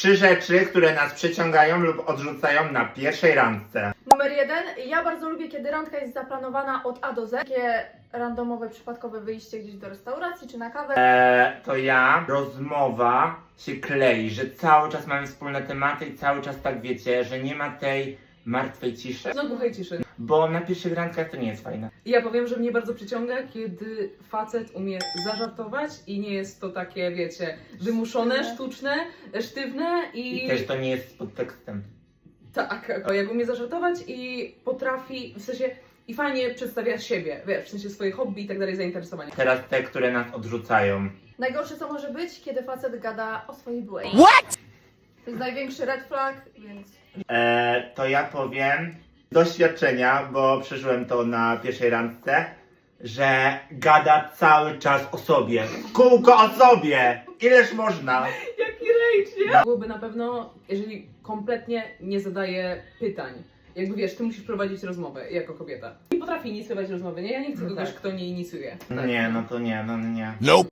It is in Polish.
Trzy rzeczy, które nas przyciągają lub odrzucają na pierwszej randce. Numer jeden. Ja bardzo lubię, kiedy randka jest zaplanowana od A do Z. Takie randomowe, przypadkowe wyjście gdzieś do restauracji czy na kawę. E, to ja, rozmowa się klei, że cały czas mamy wspólne tematy i cały czas tak wiecie, że nie ma tej martwej ciszy. No głuchej ciszy. Bo na pierwszych randkach to nie jest fajne. Ja powiem, że mnie bardzo przyciąga, kiedy facet umie zażartować i nie jest to takie, wiecie, wymuszone, sztuczne, sztywne i... I też to nie jest z podtekstem. Tak, jak umie zażartować i potrafi, w sensie, i fajnie przedstawia siebie, wiesz, w sensie swoje hobby i tak dalej, zainteresowania. Teraz te, które nas odrzucają. Najgorsze co może być, kiedy facet gada o swojej byłej. What? To jest największy red flag, więc E, to ja powiem z doświadczenia, bo przeżyłem to na pierwszej randce, że gada cały czas o sobie. Kółko o sobie! Ileż można? Jaki rage, nie? Byłoby na pewno, jeżeli kompletnie nie zadaje pytań. Jakby wiesz, ty musisz prowadzić rozmowę jako kobieta. Nie potrafi inicjować rozmowy, nie? Ja nie chcę No kogoś, tak. kto nie inicjuje. Tak. Nie, no to nie, no nie. Nope.